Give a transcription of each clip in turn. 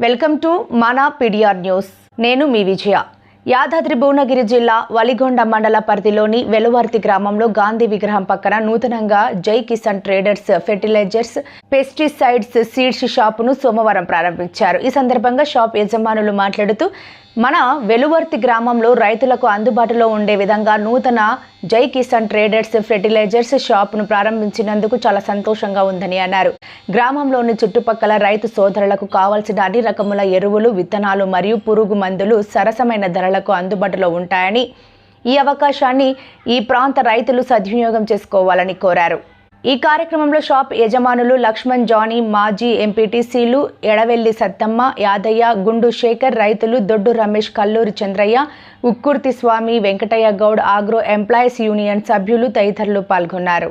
Welcome to మన పిడిఆర్ news. నేను మీ విజయ. యాదాద్రి భువనగిరి జిల్లా వలిగొండ మండల పరిధిలోని వెలువర్తి గ్రామంలో గాంధీ విగ్రహం పక్కన నూతనంగా Jai Kisan traders fertilisers pesticides seeds షాపును సోమవారం ప్రారంభించారు. ఈ సందర్భంగా షాప్ యజమానులు మాట్లాడుతూ మన వెలువర్తి గ్రామంలో రైతులకు అందుబాటులో ఉండే విధంగా నూతన జై కిసాన్ ట్రేడర్స్ ఫెర్టిలైజర్స్ షాప్ను ప్రారంభించినందుకు చాలా సంతోషంగా ఉందని అన్నారు. గ్రామంలోని చుట్టుపక్కల రైతు సోదరులకు కావాల్సిన అన్ని రకముల ఎరువులు విత్తనాలు మరియు పురుగు మందులు సరసమైన ధరలకు అందుబాటులో ఉంటాయని ఈ అవకాశాన్ని ఈ ప్రాంత రైతులు సద్వినియోగం చేసుకోవాలని కోరారు. ఈ కార్యక్రమంలో షాప్ యజమానులు లక్ష్మణ్ జానీ మాజీ ఎంపీటీసీలు ఎడవెల్లి సత్తమ్మ యాదయ్య గుండు శేఖర్ రైతులు Doddu Ramesh Kalluri Chandraiah Ukkurthi Swamy Venkataiah Goud agro employees union సభ్యులు తదితరులు పాల్గొన్నారు.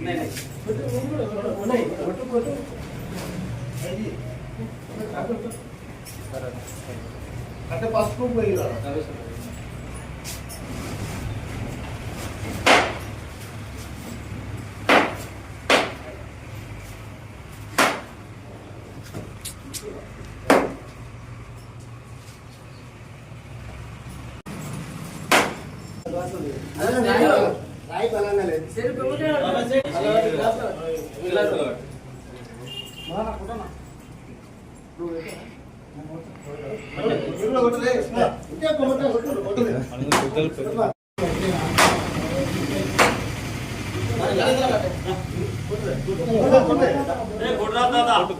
किले में कौन सब मुस्लिम అంటే పసుపు పోయి కొట్టు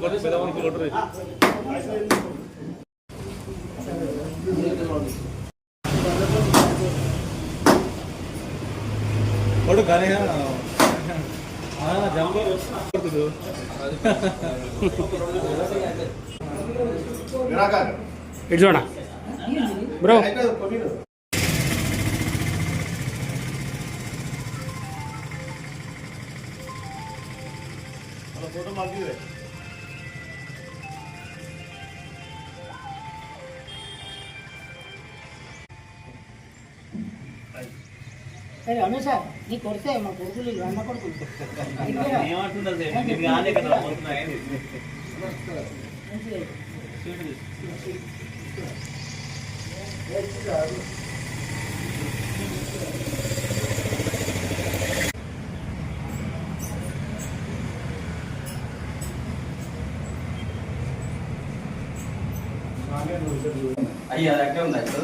కొట్టు కొట్టు కొట్టు కొడు కానీ జంబో కొడుతుంది ఇటు చూడ బ్రో. ఫోటో మాకు రమేష్ నీ కొడితే మా కొడుకులు అన్న కొడుకులు. అయ్యా అది అట్టే ఉందా ఇప్పుడు?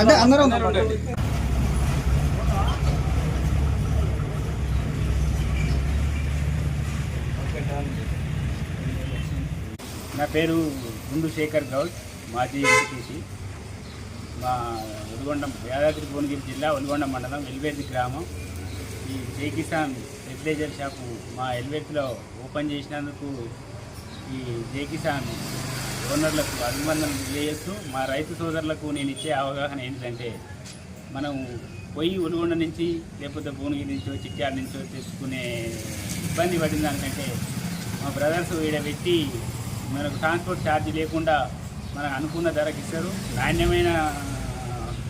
అంటే అందరం నా పేరు గుండు శేఖర్ గౌడ్ మాజీ ఎంపీటీసీ. మా ఒలిగొండ యాదాద్రి భువనగిరి జిల్లా ఒలిగొండ మండలం ఎల్వేది గ్రామం. ఈ జై కిసాన్ ఫెర్టిలైజర్ షాపు మా ఎల్వేతిలో ఓపెన్ చేసినందుకు ఈ జై కిసాన్ ఓనర్లకు అభినందనలు తెలియజేస్తూ మా రైతు సోదరులకు నేను ఇచ్చే అవగాహన ఏంటంటే మనం పొయ్యి ఉలుగొండ నుంచి లేకపోతే భువనగిరి నుంచో చిట్యాల నుంచో తెచ్చుకునే ఇబ్బంది పడింది దానికంటే మా బ్రదర్స్ ఈడ పెట్టి మనకు ట్రాన్స్పోర్ట్ ఛార్జ్ లేకుండా మనకు అనుకున్న ధరకి ఇస్తారు. నాణ్యమైన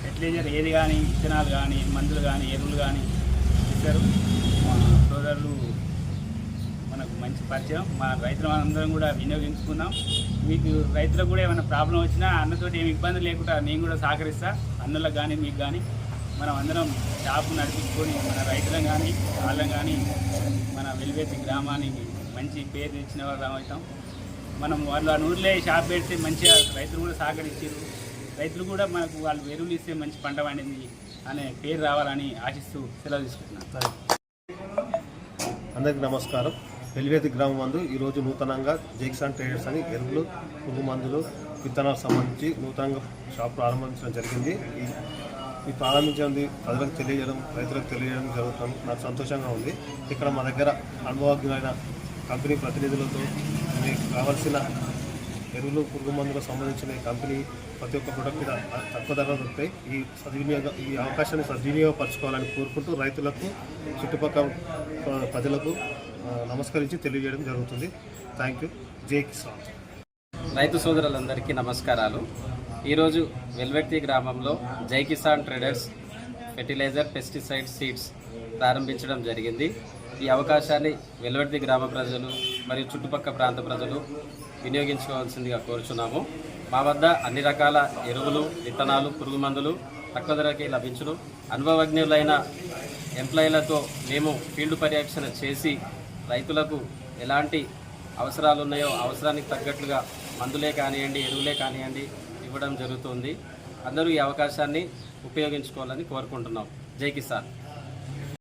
ఫెర్టిలైజర్ ఏది కానీ విత్తనాలు కానీ మందులు కానీ ఎరువులు కానీ ఇస్తారు. మా సోదరులు మనకు మంచి పరిచయం. మా రైతులు అందరం కూడా వినియోగించుకుందాం. మీకు రైతులకు కూడా ఏమైనా ప్రాబ్లం వచ్చినా అన్నతోటి ఏమి ఇబ్బంది లేకుండా నేను కూడా సహకరిస్తా. అన్నలకు కానీ మీకు కానీ మనం అందరం షాపు నడిపించుకొని మన రైతులం కానీ వాళ్ళం కానీ మన వెలివేసి గ్రామానికి మంచి పేరు తెచ్చిన వాళ్ళం అవుతాం. మనం వాళ్ళు ఆ ఊర్లే షాప్ పెడితే మంచిగా రైతులు కూడా సహకరించారు. రైతులు కూడా మనకు వాళ్ళు ఎరువులు ఇస్తే మంచి పంట పండింది అనే పేరు రావాలని ఆశిస్తూ సెలవు తీసుకుంటున్నాను. అందరికీ నమస్కారం. వెలివేది గ్రామం మందు ఈరోజు నూతనంగా జేక్సాన్ ట్రేడర్స్ అని ఎరువులు పురుగు మందులు విత్తనాలకు సంబంధించి నూతనంగా షాప్ ప్రారంభించడం జరిగింది. ఈ ప్రారంభించింది ప్రజలకు తెలియజేయడం రైతులకు తెలియజేయడం జరుగుతుంది. నాకు సంతోషంగా ఉంది. ఇక్కడ మా దగ్గర అనుభవజ్ఞులైన కంపెనీ ప్రతినిధులతో కావాల్సిన ఎరువులు పురుగు మందులకు సంబంధించిన కంపెనీ ప్రతి ఒక్క ప్రొడక్ట్ మీద తక్కువ ధర దొరుకుతాయి ఈ సద్వినియోగ ఈ అవకాశాన్ని సద్వినియోగపరచుకోవాలని కోరుకుంటూ రైతులకు చుట్టుపక్కల ప్రజలకు నమస్కరించి తెలియజేయడం జరుగుతుంది. థ్యాంక్ యూ జై కిసాన్ రైతు సోదరులందరికీ నమస్కారాలు. ఈరోజు వెల్వెట్టి గ్రామంలో Jai Kisan traders fertiliser pesticide seeds ప్రారంభించడం జరిగింది. ఈ అవకాశాన్ని వెల్వర్తి గ్రామ ప్రజలు మరియు చుట్టుపక్కల ప్రాంత ప్రజలు వినియోగించుకోవాల్సిందిగా కోరుచున్నాము. మా వద్ద అన్ని రకాల ఎరువులు విత్తనాలు పురుగు మందులు తక్కువ ధరకే లభించును. అనుభవజ్ఞులైన ఎంప్లాయీలతో మేము ఫీల్డ్ పర్యవేక్షణ చేసి రైతులకు ఎలాంటి అవసరాలు ఉన్నాయో అవసరానికి తగ్గట్లుగా మందులే కానివ్వండి ఎరువులే కానివ్వండి ఇవ్వడం జరుగుతుంది. అందరూ ఈ అవకాశాన్ని ఉపయోగించుకోవాలని కోరుకుంటున్నాం. జై కిసాన్.